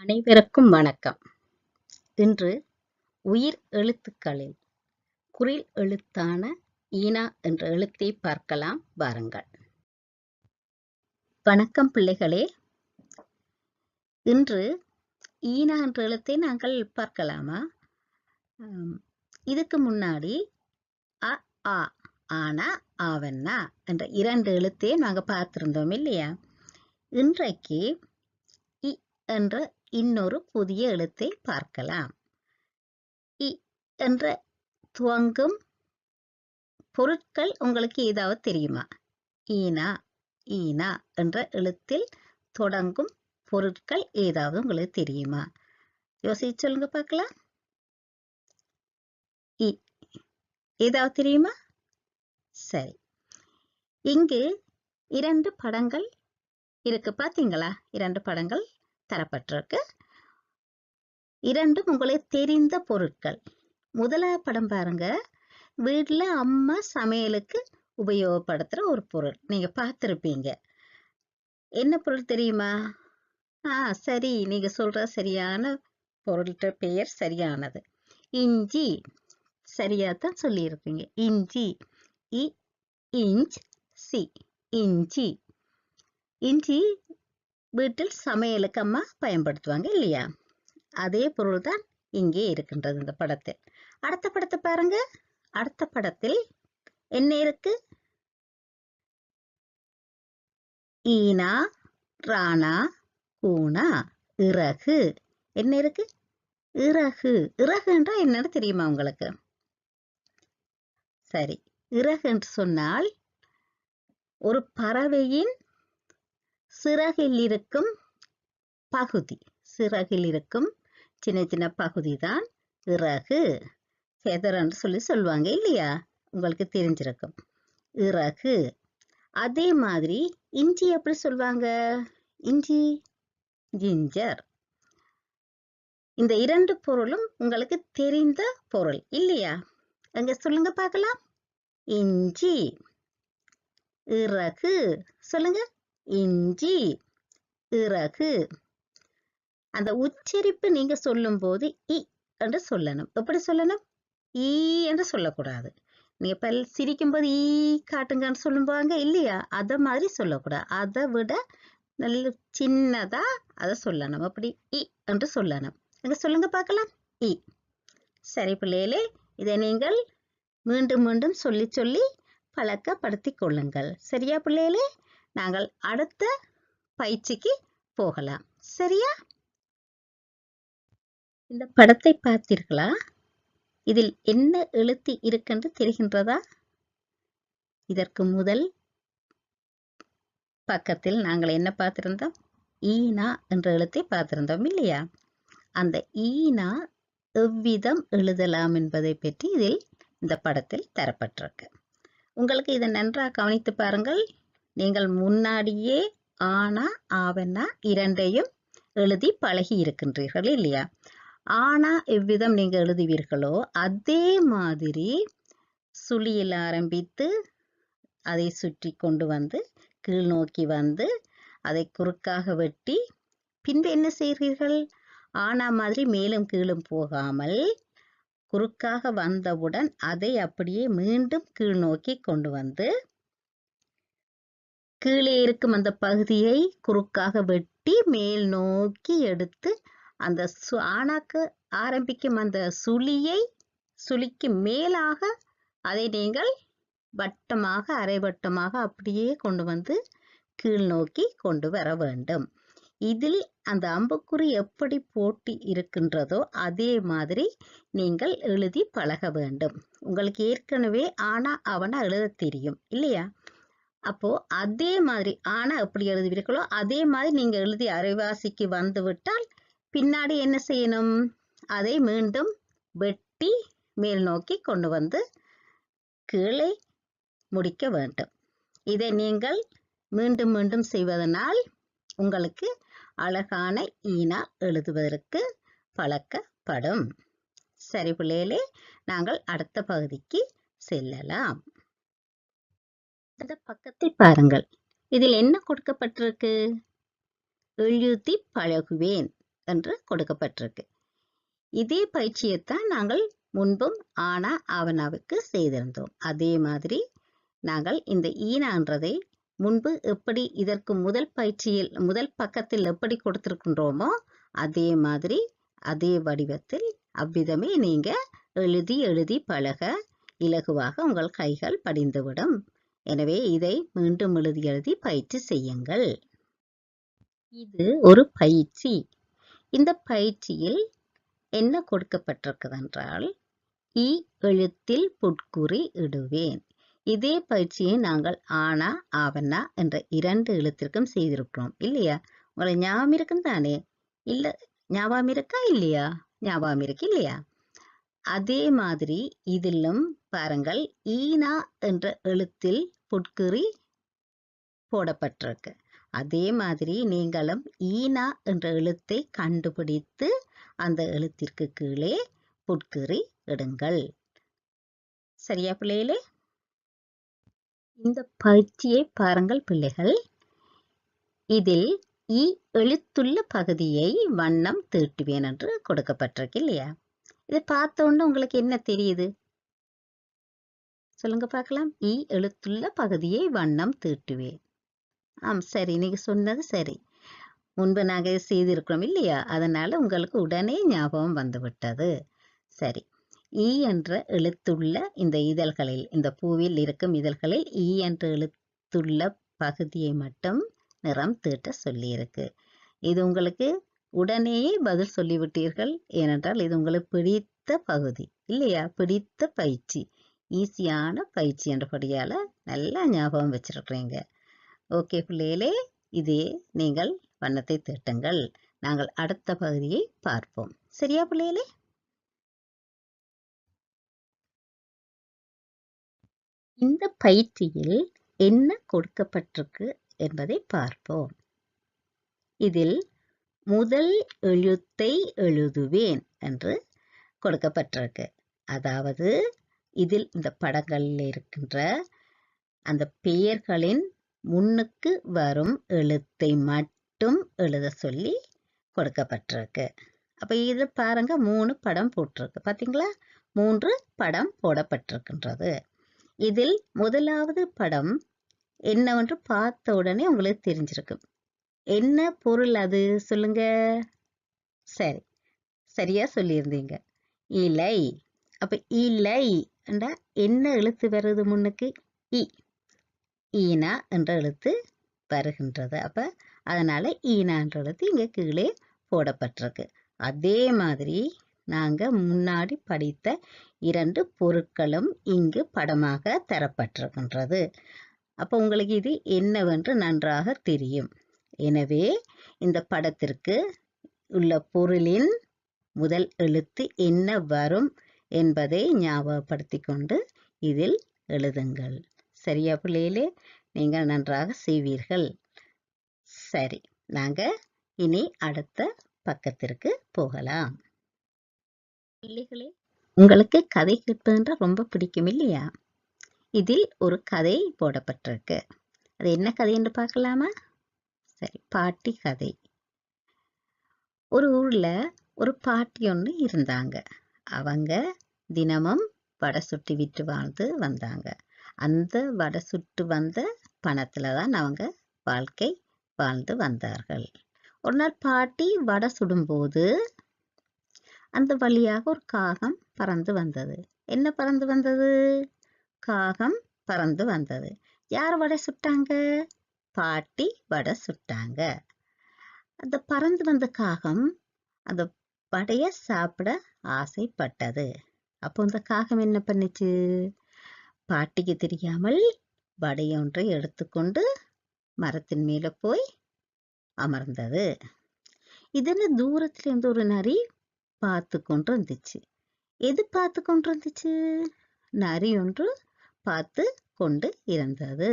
அனைவருக்கும் வணக்கம். இன்று உயிர் எழுத்துக்களில் குறில் எழுத்தான ஈனா என்ற எழுத்தை பார்க்கலாம் வாருங்கள். வணக்கம் பிள்ளைகளே. இன்று ஈனா என்ற எழுத்தை நாங்கள் பார்க்கலாமா? இதுக்கு முன்னாடி அ ஆ ஆனா ஆவன்னா என்ற இரண்டு எழுத்தையும் நாங்கள் பார்த்திருந்தோம் இல்லையா? இன்றைக்கு இ என்ற இன்னொரு புதிய எழுத்தை பார்க்கலாம். இ என்ற துவங்கும் பொருட்கள் உங்களுக்கு ஏதாவது தெரியுமா? ஈனா ஈனா என்ற எழுத்தில் தொடங்கும் பொருட்கள் ஏதாவது உங்களுக்கு தெரியுமா? யோசிச்சு சொல்லுங்க பார்க்கலாம். இ ஏதாவது தெரியுமா? சரி. இங்கு இரண்டு படங்கள் இருக்கு. பாத்தீங்களா இரண்டு படங்கள். தரப்பட்டிருக்கு. இரண்டும் உங்களுக்கு தெரிந்த பொருட்கள். முதலா படம் பாருங்க. வீட்ல அம்மா சமையலுக்கு உபயோகப்படுத்துற ஒரு பொருள். நீங்க பார்த்துருப்பீங்க. என்ன பொருள் தெரியுமா? ஆ சரி. நீங்க சொல்ற சரியான பொருள்கிட்ட பெயர் சரியானது. இஞ்சி. சரியா தான் சொல்லியிருப்பீங்க. இஞ்சி. இ இஞ்ச் சி. இஞ்சி. இஞ்சி வீட்டில் சமையலுக்கு அம்மா பயன்படுத்துவாங்க இல்லையா? அதே பொருள் தான் இங்கே இருக்கின்றது இந்த படத்தில். அடுத்த படத்தை பாருங்க. அடுத்த படத்தில் என்ன இருக்கு? ஈனா ராணா கூணா இறகு. என்ன இருக்கு? இறகு. இறகு என்றால் என்னன்னு தெரியுமா உங்களுக்கு? சரி. இறகு என்று சொன்னால் ஒரு பறவையின் சிறகில் இருக்கும் பகுதி. சிறகில் இருக்கும் சின்ன சின்ன பகுதி தான் இறகு ஃபெதர் சொல்லி சொல்லுவாங்க இல்லையா? உங்களுக்கு தெரிஞ்சிருக்கும். இறகு. அதே மாதிரி இஞ்சி எப்படி சொல்லுவாங்க? இஞ்சி ஜிஞ்சர் இந்த இரண்டு பொருளும் உங்களுக்கு தெரிந்த பொருள் இல்லையா? அங்க சொல்லுங்க பார்க்கலாம். இஞ்சி. இறகு. சொல்லுங்க. இஞ்சி இறகு. அந்த உச்சரிப்பு நீங்க சொல்லும்போது இ என்று சொல்லணும். எப்படி சொல்லணும்? ஈ என்று சொல்லக்கூடாது. நீங்க பல் சிரிக்கும்போது ஈ காட்டுங்கன்னு சொல்லுவாங்க இல்லையா? அத மாதிரி சொல்லக்கூடாது. அதை விட நல்ல சின்னதா அதை சொல்லணும். அப்படி இ என்று சொல்லணும். அங்க சொல்லுங்க பார்க்கலாம். இ. சரி பிள்ளைகளே இதை நீங்கள் மீண்டும் மீண்டும் சொல்லி சொல்லி பழக்கப்படுத்தி கொள்ளுங்கள். சரியா பிள்ளைகளே? நாங்கள் அடுத்த பயிற்சிக்கு போகலாம். சரியா? இந்த படத்தை பார்த்தீர்களா? இதில் என்ன எழுத்து இருக்கென்று தெரிகின்றதா? இதற்கு முதல் பக்கத்தில் நாங்கள் என்ன பார்த்திருந்தோம்? ஈனா என்ற எழுத்தை பார்த்திருந்தோம் இல்லையா? அந்த ஈனா எவ்விதம் எழுதலாம் என்பதை பற்றி இதில் இந்த படத்தில் தரப்பட்டிருக்கு. உங்களுக்கு இதை நன்றாக கவனித்து பாருங்கள். நீங்கள் முன்னாடியே ஆனா ஆவன்னா இரண்டையும் எழுதி பழகி இருக்கின்றீர்கள் இல்லையா? ஆனா எவ்விதம் நீங்கள் எழுதுவீர்களோ அதே மாதிரி சுழியில் ஆரம்பித்து அதை சுற்றி கொண்டு வந்து கீழ் நோக்கி வந்து அதை குறுக்காக வெட்டி பின்பு என்ன செய்கிறீர்கள்? ஆனா மாதிரி மேலும் கீழும் போகாமல் குறுக்காக வந்தவுடன் அதை அப்படியே மீண்டும் கீழ் நோக்கி கொண்டு வந்து கீழே இருக்கும் அந்த பகுதியை குறுக்காக வெட்டி மேல் நோக்கி எடுத்து அந்த சு ஆணாக்கு ஆரம்பிக்கும் அந்த சுழியை சுழிக்கு மேலாக அதை நீங்கள் வட்டமாக அரைவட்டமாக அப்படியே கொண்டு வந்து கீழ் நோக்கி கொண்டு வர வேண்டும். இதில் அந்த அம்புக்குறி எப்படி போட்டி இருக்கின்றதோ அதே மாதிரி நீங்கள் எழுதி பழக வேண்டும். உங்களுக்கு ஏற்கனவே ஆனா அவனா எழுத தெரியும் இல்லையா? அப்போது அதே மாதிரி ஆனால் எப்படி எழுதுவீர்களோ அதே மாதிரி நீங்கள் எழுதி அரைவாசிக்கு வந்துவிட்டால் பின்னாடி என்ன செய்யணும்? அதை மீண்டும் வெட்டி மேல் நோக்கி கொண்டு வந்து கீழே முடிக்க வேண்டும். இதை நீங்கள் மீண்டும் மீண்டும் செய்வதனால் உங்களுக்கு அழகான ஈனா எழுதுவதற்கு பழக்கப்படும். சரி பிள்ளைகளே நாங்கள் அடுத்த பகுதிக்கு செல்லலாம். அந்த பக்கத்தை பாருங்கள். இதில் என்ன கொடுக்கப்பட்டிருக்கு? எழுதி பழகுவேன் என்று கொடுக்கப்பட்டிருக்கு. இதே பயிற்சியைத்தான் நாங்கள் முன்பும் ஆனா ஆவனாவுக்கு செய்திருந்தோம். அதே மாதிரி நாங்கள் இந்த ஈனான்றதை முன்பு எப்படி இதற்கு முதல் பயிற்சியில் முதல் பக்கத்தில் எப்படி கொடுத்திருக்கின்றோமோ அதே மாதிரி அதே வடிவத்தில் அவ்விதமே நீங்க எழுதி எழுதி பழக இலகுவாக உங்கள் கைகள் படிந்துவிடும். எனவே இதை மீண்டும் எழுதி எழுதி பயிற்சி செய்யுங்கள். இது ஒரு பயிற்சி. இந்த பயிற்சியில் என்ன கொடுக்கப்பட்டிருக்குதென்றால் இ எழுத்தில் புட்குறி இடுவேன். இதே பயிற்சியை நாங்கள் ஆனா ஆவண்ணா என்ற இரண்டு எழுத்திற்கும் செய்திருக்கிறோம் இல்லையா? உங்களை ஞாபகம் இருக்கும் தானே? இல்ல ஞாபகம் இருக்கா இல்லையா? ஞாபகம் இருக்கு இல்லையா? அதே மாதிரி இதிலும் பாருங்கள் ஈனா என்ற எழுத்தில் புட்கிரி போடப்பட்டிருக்கு. அதே மாதிரி நீங்களும் ஈனா என்ற எழுத்தை கண்டுபிடித்து அந்த எழுத்திற்கு கீழே புட்கிரி இடுங்கள். சரியா பிள்ளைகளே? இந்த பயிற்சியை பாருங்கள் பிள்ளைகள். இதில் இ எழுத்துள்ள பகுதியை வண்ணம் தீட்டுவேன் என்று கொடுக்கப்பட்டிருக்கு இல்லையா? இதை பார்த்த உடனே உங்களுக்கு என்ன தெரியுது? சொல்லுங்க பார்க்கலாம். இ எழுத்துள்ள பகுதியை வண்ணம் தீட்டுவேன். ஆம் சரி நீங்கள் சொன்னது சரி. முன்பு நாங்கள் செய்திருக்கிறோம் இல்லையா? அதனால் உங்களுக்கு உடனே ஞாபகம் வந்துவிட்டது சரி. ஈ என்ற எழுத்துள்ள இந்த இதழ்களில் இந்த பூவில் இருக்கும் இதழ்களில் ஈ என்ற எழுத்துள்ள பகுதியை மட்டும் நிறம் தீட்ட சொல்லியிருக்கு. இது உங்களுக்கு உடனேயே பதில் சொல்லிவிட்டீர்கள். ஏனென்றால் இது உங்களுக்கு பிடித்த பகுதி இல்லையா? பிடித்த பயிற்சி. ஈஸியான பயிற்சி என்றபடியால நல்லா ஞாபகம் வச்சிருக்கிறீங்க. ஓகே பிள்ளைகளே இதே நீங்கள் வண்ணத்தை தீட்டுங்கள். நாங்கள் அடுத்த பகுதியை பார்ப்போம். சரியா பிள்ளைகளே? இந்த பயிற்சியில் என்ன கொடுக்கப்பட்டிருக்கு என்பதை பார்ப்போம். இதில் முதல் எழுத்தை எழுதுவேன் என்று கொடுக்கப்பட்டிருக்கு. அதாவது இதில் இந்த படங்களில் இருக்கின்ற அந்த பெயர்களின் முன்னுக்கு வரும் எழுத்தை மட்டும் எழுத சொல்லி கொடுக்கப்பட்டிருக்கு. அப்போ இது பாருங்க மூணு படம் போட்டிருக்கு. பாத்தீங்களா? மூன்று படம் போடப்பட்டிருக்கின்றது. இதில் முதலாவது படம் என்னவென்று பார்த்த உடனே உங்களுக்கு தெரிஞ்சிருக்கும் என்ன பொருள் அது? சொல்லுங்க. சரி. சரியா சொல்லியிருந்தீங்க. இலை. அப்ப இலை என்றா என்ன எழுத்து வருது முன்னுக்கு? இ. ஈனா என்ற எழுத்து வருகின்றது. அப்போ அதனால் ஈனா என்ற எழுத்து இங்கே கீழே போடப்பட்டிருக்கு. அதே மாதிரி நாங்கள் முன்னாடி படித்த இரண்டு பொருட்களும் இங்கு படமாக தரப்பட்டிருக்கின்றது. அப்போ உங்களுக்கு இது என்னவென்று நன்றாக தெரியும். எனவே இந்த படத்திற்கு உள்ள பொருளின் முதல் எழுத்து என்ன வரும்? என்பதை ஞாபகப்படுத்தி கொண்டு இதில் எழுதுங்கள். சரியா பிள்ளையிலே நீங்கள் நன்றாக செய்வீர்கள். சரி நாங்க இனி அடுத்த பக்கத்திற்கு போகலாம். பிள்ளைகளே உங்களுக்கு கதை கேட்பதுன்ற ரொம்ப பிடிக்கும் இல்லையா? இதில் ஒரு கதை போடப்பட்டிருக்கு. அது என்ன கதை என்று பார்க்கலாமா? சரி பாட்டி கதை. ஒரு ஊர்ல ஒரு பாட்டி ஒன்று இருந்தாங்க. அவங்க தினமும் வடை சுட்டு விற்று வாழ்ந்து வந்தாங்க. அந்த வடை சுட்டு வந்த பணத்தில் தான் அவங்க வாழ்க்கை வாழ்ந்து வந்தார்கள். ஒரு நாள் பாட்டி வடை சுடும்போது அந்த வழியாக ஒரு காகம் பறந்து வந்தது. என்ன பறந்து வந்தது? காகம் பறந்து வந்தது. யார் வடை சுட்டாங்க? பாட்டி வடை சுட்டாங்க. அந்த பறந்து வந்த காகம் அந்த வடையை சாப்பிட ஆசைப்பட்டது. அப்போ இந்த காகம் என்ன பண்ணுச்சு? பாட்டிக்கு தெரியாமல் வடையொன்றை எடுத்துக்கொண்டு மரத்தின் மேலே போய் அமர்ந்தது. இதன தூரத்துலேருந்து ஒரு நரி பார்த்து கொண்டு இருந்துச்சு எது பார்த்து கொண்டு இருந்துச்சு நரி ஒன்று பார்த்து கொண்டு இருந்தது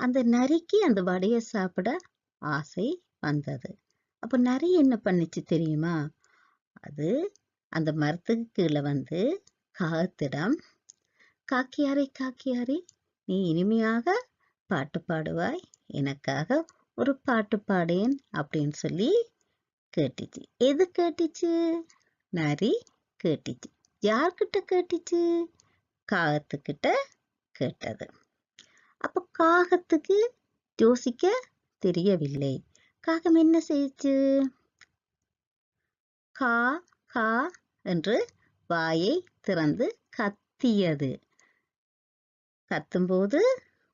அந்த நரிக்கு அந்த வடையை சாப்பிட ஆசை வந்தது. அப்போ நரி என்ன பண்ணுச்சு தெரியுமா? அது அந்த மரத்துக்கு கீழே வந்து காகத்திடம் காக்கியாரே காக்கியாரே நீ இனிமையாக பாட்டு பாடுவாய். எனக்காக ஒரு பாட்டு பாடேன் அப்படின்னு சொல்லி கேட்டுச்சு. எது கேட்டுச்சு? நரி கேட்டுச்சு. யார்கிட்ட கேட்டுச்சு? காகத்துக்கிட்ட கேட்டது. அப்ப காகத்துக்கு யோசிக்க தெரியவில்லை. காகம் என்ன செய்யுச்சு? கா கா என்று வாயை திறந்து கத்தியது. கத்தும்போது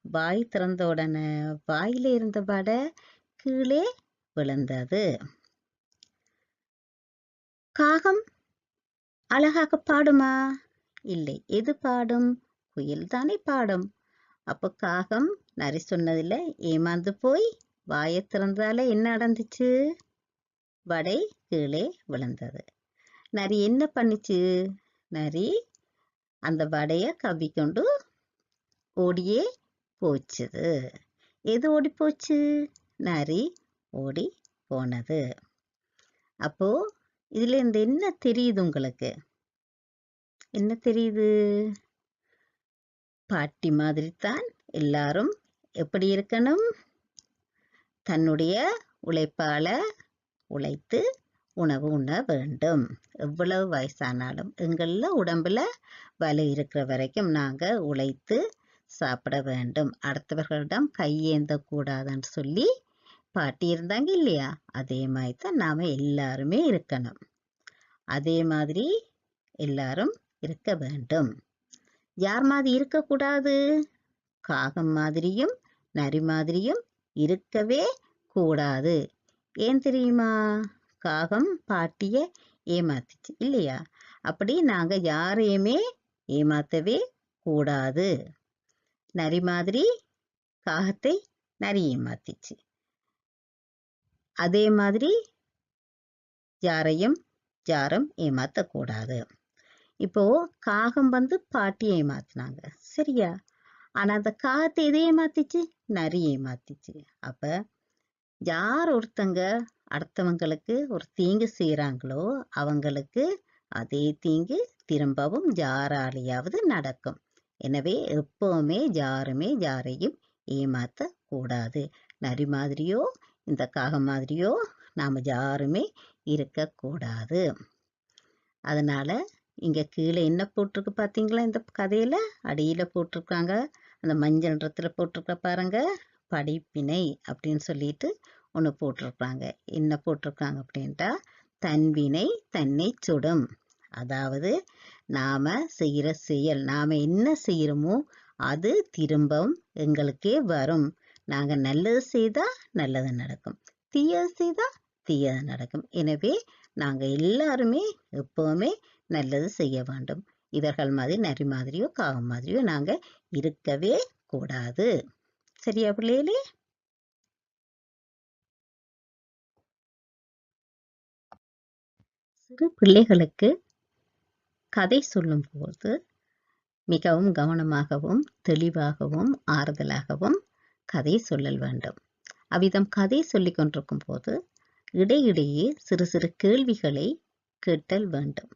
வாய் திறந்த உடனே வாயில இருந்த வடை கீழே விழுந்தது. காகம் அழகாக பாடுமா? இல்லை எது பாடும்? குயில் தானே பாடும். அப்போ காகம் நரி சொன்னதில் ஏமாந்து போய் வாயை திறந்தால என்ன நடந்துச்சு வடை கீழே விழுந்தது. நரி என்ன பண்ணுச்சு? நரி அந்த வடையை கவ்விக்கொண்டு ஓடியே போச்சுது. எது ஓடி போச்சு? நரி ஓடி போனது. அப்போ இதுல இந்த என்ன தெரியுது உங்களுக்கு? என்ன தெரியுது? பாட்டி மாதிரி தான் எல்லாரும் எப்படி இருக்கணும்? தன்னுடைய உழைப்பால உழைத்து உணவு உண்ண வேண்டும். எவ்வளவு வயசானாலும் எங்களில் உடம்புல வலு இருக்கிற வரைக்கும் நாங்கள் உழைத்து சாப்பிட வேண்டும். அடுத்தவர்களிடம் கையேந்த கூடாதுன்னு சொல்லி பாட்டி இருந்தாங்க இல்லையா? அதே மாதிரி தான் நாம எல்லாருமே இருக்கணும். அதே மாதிரி எல்லாரும் இருக்க வேண்டும். யார் மாதிரி இருக்கக்கூடாது? காகம் மாதிரியும் நரி மாதிரியும் இருக்கவே கூடாது. ஏன் தெரியுமா? காகம் பாட்டிய ஏமாத்துச்சு இல்லையா? அப்படி நாங்க யாரையுமே ஏமாத்தவே கூடாது. நரி மாதிரி காகத்தை நரி ஏமாத்திச்சு. அதே மாதிரி யாரையும் யாரும் ஏமாத்தக்கூடாது. இப்போ காகம் வந்து பாட்டியை ஏமாத்தினாங்க சரியா? ஆனா அந்த காகத்தை எதை ஏமாத்திச்சு? நரி ஏமாத்திச்சு. அப்ப யார் ஒருத்தங்க அடுத்தவங்களுக்கு ஒரு தீங்கு செய்கிறாங்களோ அவங்களுக்கு அதே தீங்கு திரும்பவும் யாராலேயாவது நடக்கும். எனவே எப்பவுமே ஜாருமே ஜாரையும் ஏமாற்றக்கூடாது நரி மாதிரியோ இந்த காகம் மாதிரியோ நாம் யாருமே இருக்கக்கூடாது. அதனால் இங்கே கீழே என்ன போட்டிருக்கு பார்த்தீங்களா இந்த கதையில்? அடியில் போட்டிருக்காங்க. அந்த மஞ்சள் நிறத்தில் போட்டிருக்க பாருங்கள் படிப்பினை அப்படின்னு சொல்லிட்டு ஒன்று போட்டிருப்பாங்க. என்ன போட்டிருக்காங்க அப்படின்ட்டா தன்வினை தன்னை சுடும் அதாவது நாம் செய்கிற செயல் நாம் என்ன செய்கிறோமோ அது திரும்பவும் எங்களுக்கே வரும். நாங்கள் நல்லது செய்தால் நல்லது நடக்கும். தீயது செய்தால் தீயது நடக்கும். எனவே நாங்கள் எல்லாருமே எப்பவுமே நல்லது செய்ய வேண்டும். இவர்கள் மாதிரி நரி மாதிரியோ காகம் மாதிரியோ நாங்கள் இருக்கவே கூடாது. சரியா பிள்ளைகளே சிறு பிள்ளைகளுக்கு கதை சொல்லும்போது மிகவும் கவனமாகவும் தெளிவாகவும் ஆறுதலாகவும் கதை சொல்லல் வேண்டும். அவ்விதம் கதை சொல்லிக் கொண்டிருக்கும் போது இடையிடையே சிறு சிறு கேள்விகளை கேட்டல் வேண்டும்.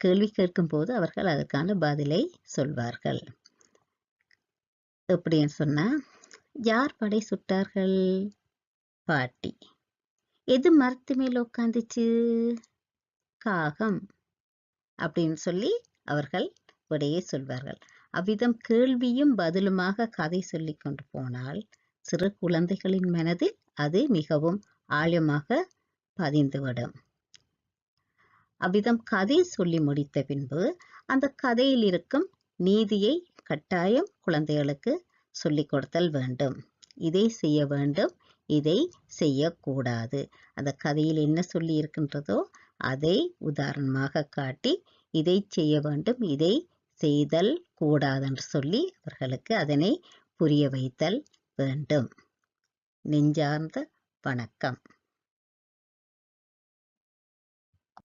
கேள்வி கேட்கும்போது அவர்கள் அதற்கான பதிலை சொல்வார்கள். எப்படின்னு சொன்னா யார் படை சுட்டார்கள்? பாட்டி. எது மரத்து மேல் உட்காந்துச்சு காகம் அப்படின்னு சொல்லி அவர்கள் விடையே சொல்வார்கள். அவ்விதம் கேள்வியும் பதிலுமாக கதை சொல்லி கொண்டு போனால் சிறு குழந்தைகளின் மனதில் அது மிகவும் ஆழமாக பதிந்துவிடும். அவ்விதம் கதை சொல்லி முடித்த பின்பு அந்த கதையில் இருக்கும் நீதியை கட்டாயம் குழந்தைகளுக்கு சொல்லிக் கொடுத்தல் வேண்டும். இதை செய்ய வேண்டும் இதை செய்யக்கூடாது. அந்த கதையில் என்ன சொல்லி இருக்கின்றதோ அதை உதாரணமாக காட்டி இதை செய்ய வேண்டும். இதை செய்தல் கூடாதென்று சொல்லி அவர்களுக்கு அதனை புரிய வைத்தல் வேண்டும். நெஞ்சார்ந்த வணக்கம்.